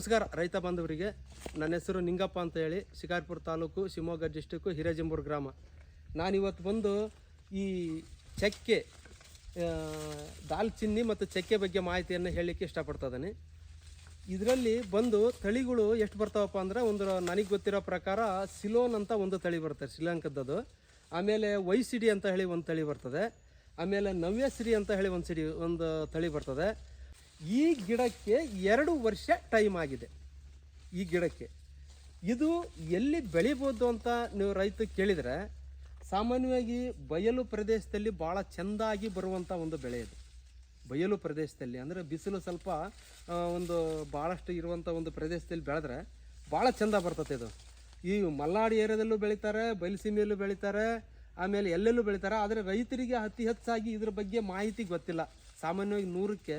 ನಮಸ್ಕಾರ, ರೈತ ಬಾಂಧವರಿಗೆ. ನನ್ನ ಹೆಸರು ನಿಂಗಪ್ಪ ಅಂತ ಹೇಳಿ, ಶಿಕಾರ್ಪುರ ತಾಲೂಕು ಶಿವಮೊಗ್ಗ ಡಿಸ್ಟಿಕ್ಕು ಹಿರೇಜಂಬೂರು ಗ್ರಾಮ. ನಾನಿವತ್ತು ಬಂದು ಈ ಚಕ್ಕೆ ದಾಲ್ಚಿನ್ನಿ ಮತ್ತು ಚಕ್ಕೆ ಬಗ್ಗೆ ಮಾಹಿತಿಯನ್ನು ಹೇಳಲಿಕ್ಕೆ ಇಷ್ಟಪಡ್ತಾಯಿದ್ದೀನಿ. ಇದರಲ್ಲಿ ಬಂದು ತಳಿಗಳು ಎಷ್ಟು ಬರ್ತಾವಪ್ಪ ಅಂದ್ರೆ ಒಂದು ನನಗೆ ಗೊತ್ತಿರೋ ಪ್ರಕಾರ ಸಿಲೋನ್ ಅಂತ ಒಂದು ತಳಿ ಬರ್ತದೆ ಶ್ರೀಲಂಕದ್ದು ಆಮೇಲೆ ವೈಸಿಡಿ ಅಂತ ಹೇಳಿ ಒಂದು ತಳಿ ಬರ್ತದೆ. ಆಮೇಲೆ ನವ್ಯಶ್ರೀ ಅಂತ ಹೇಳಿ ಒಂದು ಸಿಡಿ, ಒಂದು ತಳಿ ಬರ್ತದೆ. ಈ ಗಿಡಕ್ಕೆ ಎರಡು ವರ್ಷ ಟೈಮ್ ಆಗಿದೆ. ಈ ಗಿಡಕ್ಕೆ. ಇದು ಎಲ್ಲಿ ಬೆಳಿಬೋದು ಅಂತ ನೀವು ರೈತ ಕೇಳಿದರೆ, ಸಾಮಾನ್ಯವಾಗಿ ಬಯಲು ಪ್ರದೇಶದಲ್ಲಿ ಭಾಳ ಚೆಂದಾಗಿ ಬರುವಂಥ ಒಂದು ಬೆಳೆ ಇದು. ಬಯಲು ಪ್ರದೇಶದಲ್ಲಿ ಅಂದರೆ ಬಿಸಿಲು ಸ್ವಲ್ಪ ಒಂದು ಭಾಳಷ್ಟು ಇರುವಂಥ ಒಂದು ಪ್ರದೇಶದಲ್ಲಿ ಬೆಳೆದ್ರೆ ಭಾಳ ಚೆಂದ ಬರ್ತದೆ ಇದು. ಈ ಮಲ್ನಾಡು ಏರಿಯಾದಲ್ಲೂ ಬೆಳೀತಾರೆ, ಬಯಲುಸೀಮೆಯಲ್ಲೂ ಬೆಳೀತಾರೆ, ಆಮೇಲೆ ಎಲ್ಲೆಲ್ಲೂ ಬೆಳೀತಾರೆ, ಆದರೆ ರೈತರಿಗೆ ಅತಿ ಹೆಚ್ಚಾಗಿ ಇದ್ರ ಬಗ್ಗೆ ಮಾಹಿತಿ ಗೊತ್ತಿಲ್ಲ. ಸಾಮಾನ್ಯವಾಗಿ ನೂರಕ್ಕೆ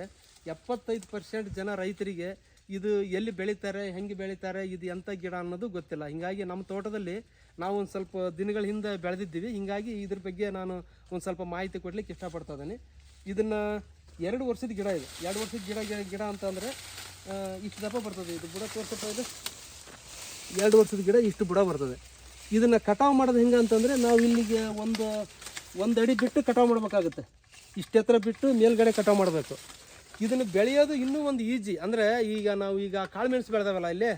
ಎಪ್ಪತ್ತೈದು ಪರ್ಸೆಂಟ್ ಜನ ರೈತರಿಗೆ ಇದು ಎಲ್ಲಿ ಬೆಳೀತಾರೆ, ಹೆಂಗೆ ಬೆಳೀತಾರೆ, ಇದು ಎಂಥ ಗಿಡ ಅನ್ನೋದು ಗೊತ್ತಿಲ್ಲ. ಹೀಗಾಗಿ ನಮ್ಮ ತೋಟದಲ್ಲಿ ನಾವು ಒಂದು ಸ್ವಲ್ಪ ದಿನಗಳ ಹಿಂದೆ ಬೆಳೆದಿದ್ದೀವಿ. ಹೀಗಾಗಿ ಇದ್ರ ಬಗ್ಗೆ ನಾನು ಒಂದು ಸ್ವಲ್ಪ ಮಾಹಿತಿ ಕೊಡಲಿಕ್ಕೆ ಇಷ್ಟಪಡ್ತಾ ಇದ್ದೀನಿ. ಇದನ್ನು ಎರಡು ವರ್ಷದ ಗಿಡ ಇದೆ. ಎರಡು ವರ್ಷದ ಗಿಡ ಗಿಡ ಅಂತಂದರೆ ಇಷ್ಟು ದಪ್ಪ ಬರ್ತದೆ. ಇದು ಬುಡ ತೋರಿಸಪ್ಪ ಇದು. ಎರಡು ವರ್ಷದ ಗಿಡ ಇಷ್ಟು ಬುಡ ಬರ್ತದೆ. ಇದನ್ನು ಕಟಾವು ಮಾಡೋದು ಹೆಂಗೆ ಅಂತಂದರೆ, ನಾವು ಇಲ್ಲಿಗೆ ಒಂದು ಒಂದು ಅಡಿ ಬಿಟ್ಟು ಕಟಾವು ಮಾಡಬೇಕಾಗುತ್ತೆ. ಇಷ್ಟೆತ್ತರ ಬಿಟ್ಟು ಮೇಲ್ಗಡೆ ಕಟಾವು ಮಾಡಬೇಕು. ಇದನ್ನು ಬೆಳೆಯೋದು ಇನ್ನೂ ಒಂದು ಈಜಿ. ಅಂದರೆ ಈಗ ನಾವು ಈಗ ಕಾಳುಮೆಣಸು ಬೆಳೆದವಲ್ಲ ಇಲ್ಲಿ?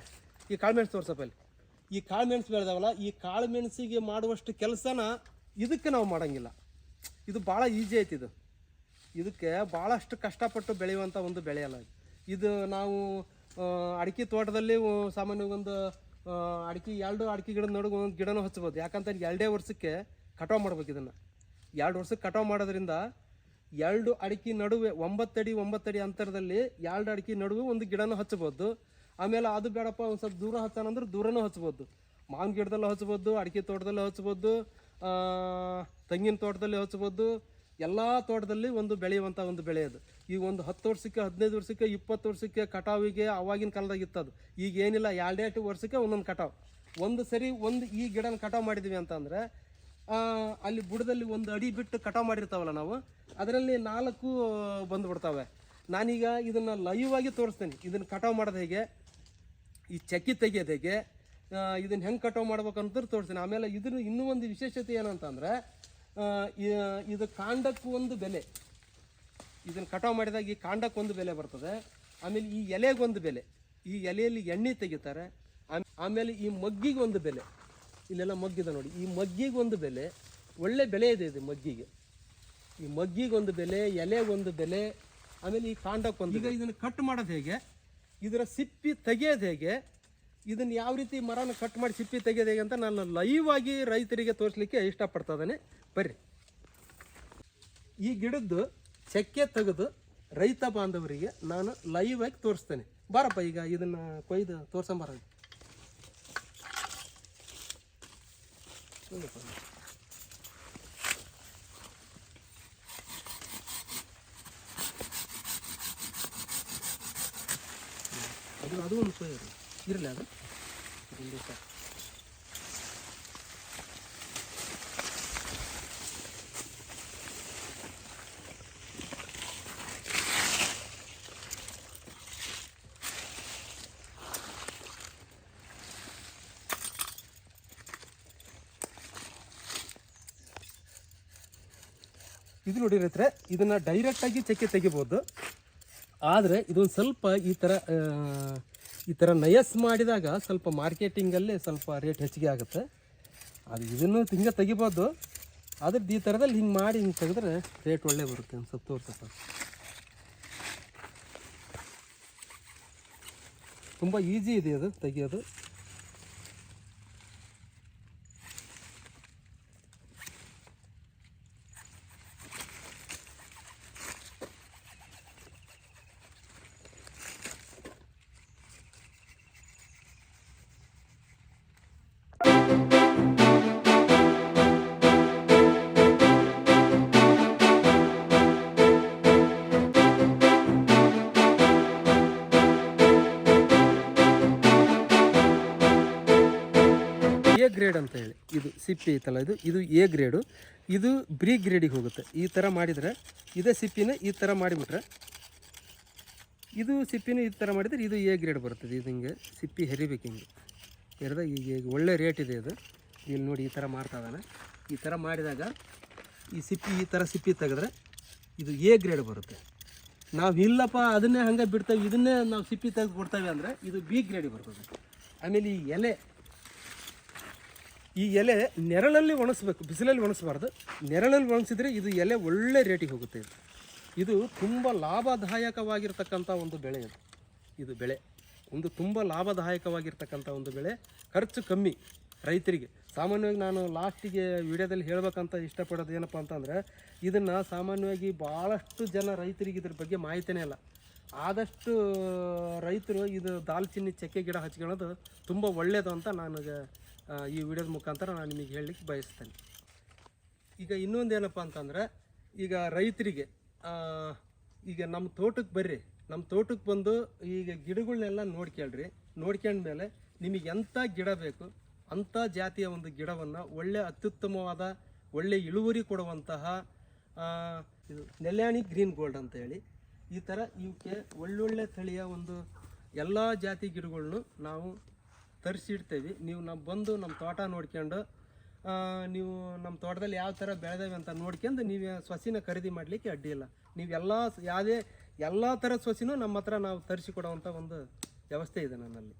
ಈ ಕಾಳುಮೆಣಸು ತೋರ್ಸಪ್ಪ ಇಲ್ಲಿ. ಈ ಕಾಳುಮೆಣಸು ಬೆಳೆದವಲ್ಲ, ಈ ಕಾಳುಮೆಣಸಿಗೆ ಮಾಡುವಷ್ಟು ಕೆಲಸನ ಇದಕ್ಕೆ ನಾವು ಮಾಡೋಂಗಿಲ್ಲ. ಇದು ಭಾಳ ಈಜಿ ಐತಿ ಇದು. ಇದಕ್ಕೆ ಭಾಳಷ್ಟು ಕಷ್ಟಪಟ್ಟು ಬೆಳೆಯುವಂಥ ಒಂದು ಬೆಳೆಯಲ್ಲ ಇದು. ನಾವು ಅಡಿಕೆ ತೋಟದಲ್ಲಿ ಸಾಮಾನ್ಯವಾಗಿ ಒಂದು ಅಡಿಕೆ ಎರಡು ಅಡಿಕೆ ಗಿಡದ ನಡುವೆ ಒಂದು ಗಿಡನೂ ಹಚ್ಬೋದು. ಯಾಕಂತ ಎರಡೇ ವರ್ಷಕ್ಕೆ ಕಟಾವು ಮಾಡ್ಬೇಕು ಇದನ್ನು. ಎರಡು ವರ್ಷಕ್ಕೆ ಕಟಾವು ಮಾಡೋದ್ರಿಂದ ಎರಡು ಅಡಿಕೆ ನಡುವೆ ಒಂಬತ್ತಡಿ ಒಂಬತ್ತಡಿ ಅಂತರದಲ್ಲಿ ಎರಡು ಅಡಿಕೆ ನಡುವೆ ಒಂದು ಗಿಡನೂ ಹಚ್ಬೋದು ಆಮೇಲೆ ಅದು ಬೇಡಪ್ಪ, ಒಂದು ಸ್ವಲ್ಪ ದೂರ ಹಚ್ಚಾನಂದ್ರೆ ದೂರನೂ ಹಚ್ಬೋದು ಮಾವಿನ ಗಿಡದಲ್ಲೂ ಹಚ್ಬೋದು ಅಡಿಕೆ ತೋಟದಲ್ಲೂ ಹಚ್ಬೋದು ತೆಂಗಿನ ತೋಟದಲ್ಲಿ ಹಚ್ಬೋದು ಎಲ್ಲ ತೋಟದಲ್ಲಿ ಒಂದು ಬೆಳೆಯುವಂಥ ಒಂದು ಬೆಳೆ ಅದು. ಈಗ ಒಂದು ಹತ್ತು ವರ್ಷಕ್ಕೆ, ಹದಿನೈದು ವರ್ಷಕ್ಕೆ, ಇಪ್ಪತ್ತು ವರ್ಷಕ್ಕೆ ಕಟಾವಿಗೆ ಅವಾಗಿನ ಕಾಲದಾಗ ಇತ್ತದು ಈಗ ಏನಿಲ್ಲ ಎರಡೆರಡು ವರ್ಷಕ್ಕೆ ಒಂದೊಂದು ಕಟಾವು ಒಂದು ಸರಿ ಒಂದು ಈ ಗಿಡನ ಕಟಾವು ಮಾಡಿದ್ವಿ ಅಂತಂದರೆ ಅಲ್ಲಿ ಬುಡದಲ್ಲಿ ಒಂದು ಅಡಿ ಬಿಟ್ಟು ಕಟಾವು ಮಾಡಿರ್ತಾವಲ್ಲ ನಾವು, ಅದರಲ್ಲಿ ನಾಲ್ಕು ಬಂದುಬಿಡ್ತವೆ. ನಾನೀಗ ಇದನ್ನು ಲೈವ್ ಆಗಿ ತೋರಿಸ್ತೇನೆ. ಇದನ್ನು ಕಟಾವು ಮಾಡೋದು ಹೇಗೆ? ಈ ಚಕ್ಕಿ ತೆಗೆಯೋದು ಹೇಗೆ? ಇದನ್ನು ಹೆಂಗೆ ಕಟಾವು ಮಾಡ್ಬೇಕಂತ ತೋರಿಸ್ತೀನಿ. ಆಮೇಲೆ ಇದ್ರ ಇನ್ನೂ ಒಂದು ವಿಶೇಷತೆ ಏನಂತಂದರೆ ಇದು ಕಾಂಡಕ್ಕೂ ಒಂದು ಬೆಲೆ. ಇದನ್ನು ಕಟಾವು ಮಾಡಿದಾಗ ಈ ಕಾಂಡಕ್ಕೆ ಒಂದು ಬೆಲೆ ಬರ್ತದೆ. ಆಮೇಲೆ ಈ ಎಲೆಗೊಂದು ಬೆಲೆ. ಈ ಎಲೆಯಲ್ಲಿ ಎಣ್ಣೆ ತೆಗಿತಾರೆ. ಆಮ್- ಆಮೇಲೆ ಈ ಮಗ್ಗಿಗೆ ಒಂದು ಬೆಲೆ. ಇಲ್ಲೆಲ್ಲ ಮಗ್ಗಿದೆ ನೋಡಿ. ಈ ಮಗ್ಗಿಗೆ ಒಂದು ಬೆಲೆ ಒಳ್ಳೆ ಬೆಲೆ ಇದೆ ಇದು ಮಗ್ಗಿಗೆ. ಈ ಮಗ್ಗಿಗೊಂದು ಬೆಲೆ ಎಲೆಗೊಂದು ಬೆಲೆ ಆಮೇಲೆ ಈ ಕಾಂಡಕ್ಕೊಂದು ಈಗ ಇದನ್ನು ಕಟ್ ಮಾಡೋದು ಹೇಗೆ? ಇದರ ಸಿಪ್ಪಿ ತೆಗೆಯೋದು ಹೇಗೆ? ಇದನ್ನು ಯಾವ ರೀತಿ ಮರನ ಕಟ್ ಮಾಡಿ ಸಿಪ್ಪಿ ತೆಗೆಯೋದು ಹೇಗೆ ಅಂತ ನಾನು ಲೈವ್ ಆಗಿ ರೈತರಿಗೆ ತೋರಿಸ್ಲಿಕ್ಕೆ ಇಷ್ಟಪಡ್ತಾ ಇದ್ದಾನೆ. ಬರ್ರಿ. ಈ ಗಿಡದ್ದು ಚಕ್ಕೆ ತೆಗೆದು ರೈತ ಬಾಂಧವರಿಗೆ ನಾನು ಲೈವ್ ಆಗಿ ತೋರಿಸ್ತೇನೆ. ಬಾರಪ್ಪ ಈಗ ಇದನ್ನು ಕೊಯ್ದು ತೋರ್ಸಂಬಾರ ಅದು ಅದು ಒಂದು ಕೊಯ್ಯೋದು ಇರಲಿ ಅದು ಇದೊಂದು ಇದು ನೋಡಿ ರೈತರೆ, ಇದನ್ನ ಡೈರೆಕ್ಟ್ ಆಗಿ ಚಕ್ಕೆ ತೆಗಿಬೋದು. ಆದರೆ ಇದೊಂದು ಸ್ವಲ್ಪ ಈ ಥರ ಈ ಥರ ನಯಸ್ ಮಾಡಿದಾಗ ಸ್ವಲ್ಪ ಮಾರ್ಕೆಟಿಂಗಲ್ಲಿ ಸ್ವಲ್ಪ ರೇಟ್ ಹೆಚ್ಚಿಗೆ ಆಗುತ್ತೆ. ಅದು ಇದನ್ನು ಹಿಂಗೆ ತೆಗಿಬೋದು. ಅದ್ರದ್ದು ಈ ಥರದಲ್ಲಿ ಹಿಂಗೆ ಮಾಡಿ ಹಿಂಗೆ ತೆಗೆದ್ರೆ ರೇಟ್ ಒಳ್ಳೆ ಬರುತ್ತೆ ಒಂದು ಸ್ವಲ್ಪ ತೋರ್ಸಪ್ಪ ತುಂಬ ಈಸಿ ಇದೆ ಅದು ತೆಗಿಯೋದು. ಹೇಳಿ ಇದು ಸಿಪ್ಪಿ ಐತಲ್ಲ ಇದು? ಇದು ಎ ಗ್ರೇಡು ಇದು ಬ್ರಿ ಗ್ರೇಡಿಗೆ ಹೋಗುತ್ತೆ. ಈ ಥರ ಮಾಡಿದರೆ ಇದೇ ಸಿಪ್ಪಿನ ಈ ಥರ ಮಾಡಿಬಿಟ್ರೆ ಇದು ಸಿಪ್ಪಿನ ಈ ಥರ ಮಾಡಿದರೆ ಇದು ಎ ಗ್ರೇಡ್ ಬರ್ತದೆ. ಇದು ಹಿಂಗೆ ಸಿಪ್ಪಿ ಹೆರಿಬೇಕು ಹಿಂಗೆ. ಹೆರಿದ ಈಗ ಈಗ ಒಳ್ಳೆ ರೇಟ್ ಇದೆ ಇದು ಇಲ್ಲಿ ನೋಡಿ ಈ ಥರ ಮಾಡ್ತಾ ಇದ್ದಾನೆ. ಈ ಥರ ಮಾಡಿದಾಗ ಈ ಸಿಪ್ಪಿ ಈ ಥರ ಸಿಪ್ಪಿ ತೆಗೆದ್ರೆ ಇದು ಎ ಗ್ರೇಡ್ ಬರುತ್ತೆ. ನಾವು ಇಲ್ಲಪ್ಪ, ಅದನ್ನೇ ಹಂಗೆ ಬಿಡ್ತೇವೆ, ಇದನ್ನೇ ನಾವು ಸಿಪ್ಪಿ ತೆಗೆದು ಕೊಡ್ತೇವೆ ಅಂದರೆ ಇದು ಬಿ ಗ್ರೇಡಿಗೆ ಬರ್ತದೆ. ಆಮೇಲೆ ಈ ಎಲೆ ಈ ಎಲೆ ನೆರಳಲ್ಲಿ ಒಣಸ್ಬೇಕು, ಬಿಸಿಲಲ್ಲಿ ಒಣಸ್ಬಾರ್ದು. ನೆರಳಲ್ಲಿ ಒಣಸಿದ್ರೆ ಇದು ಎಲೆ ಒಳ್ಳೆ ರೇಟಿಗೆ ಹೋಗುತ್ತೆ ಇದು. ಇದು ತುಂಬ ಲಾಭದಾಯಕವಾಗಿರ್ತಕ್ಕಂಥ ಒಂದು ಬೆಳೆ ಇದು. ಇದು ಬೆಳೆ. ಒಂದು ತುಂಬ ಲಾಭದಾಯಕವಾಗಿರ್ತಕ್ಕಂಥ ಒಂದು ಬೆಳೆ. ಖರ್ಚು ಕಮ್ಮಿ ರೈತರಿಗೆ. ಸಾಮಾನ್ಯವಾಗಿ ನಾನು ಲಾಸ್ಟಿಗೆ ವಿಡಿಯೋದಲ್ಲಿ ಹೇಳಬೇಕಂತ ಇಷ್ಟಪಡೋದು ಏನಪ್ಪ ಅಂತಂದರೆ, ಇದನ್ನು ಸಾಮಾನ್ಯವಾಗಿ ಭಾಳಷ್ಟು ಜನ ರೈತರಿಗೆ ಇದ್ರ ಬಗ್ಗೆ ಮಾಹಿತಿನೇ ಇಲ್ಲ. ಆದಷ್ಟು ರೈತರು ಇದು ದಾಲ್ಚಿನ್ನಿ, ಚಕ್ಕೆ ಗಿಡ ಹಚ್ಕೊಳ್ಳೋದು ತುಂಬ ಒಳ್ಳೆಯದು ಅಂತ ನನಗೆ ಈ ವಿಡಿಯೋದ ಮುಖಾಂತರ ನಾನು ನಿಮಗೆ ಹೇಳಲಿಕ್ಕೆ ಬಯಸ್ತೇನೆ. ಈಗ ಇನ್ನೊಂದು ಏನಪ್ಪ ಅಂತಂದರೆ, ಈಗ ರೈತರಿಗೆ ಈಗ ನಮ್ಮ ತೋಟಕ್ಕೆ ಬರ್ರಿ. ನಮ್ಮ ತೋಟಕ್ಕೆ ಬಂದು ಈಗ ಗಿಡಗಳನ್ನೆಲ್ಲ ನೋಡ್ಕೊಳ್ರಿ. ನೋಡ್ಕೊಂಡ್ಮೇಲೆ ನಿಮಗೆ ಎಂಥ ಗಿಡ ಬೇಕು, ಅಂಥ ಜಾತಿಯ ಒಂದು ಗಿಡವನ್ನು ಒಳ್ಳೆ ಅತ್ಯುತ್ತಮವಾದ, ಒಳ್ಳೆ ಇಳುವರಿ ಕೊಡುವಂತಹ ಇದು ನೆಲ್ಯಾಣಿ ಗ್ರೀನ್ ಗೋಲ್ಡ್ ಅಂತ ಹೇಳಿ. ಈ ಥರ ಇವಕ್ಕೆ ಒಳ್ಳೊಳ್ಳೆ ತಳಿಯ ಒಂದು ಎಲ್ಲ ಜಾತಿ ಗಿಡಗಳ್ನು ನಾವು ತರಿಸಿಡ್ತೇವೆ. ನೀವು ನಮ್ಮ ಬಂದು ನಮ್ಮ ತೋಟ ನೋಡ್ಕೊಂಡು ನೀವು ನಮ್ಮ ತೋಟದಲ್ಲಿ ಯಾವ ಥರ ಬೆಳೆದೇವೆ ಅಂತ ನೋಡ್ಕೊಂಡು ನೀವು ಸಸಿನ ಖರೀದಿ ಮಾಡಲಿಕ್ಕೆ ಅಡ್ಡಿ ಇಲ್ಲ. ನೀವು ಎಲ್ಲ ಯಾವುದೇ ಎಲ್ಲ ಥರದ ಸಸಿನೂ ನಮ್ಮ ಹತ್ರ ನಾವು ತರಿಸಿ ಕೊಡುವಂಥ ಒಂದು ವ್ಯವಸ್ಥೆ ಇದೆ ನನ್ನಲ್ಲಿ.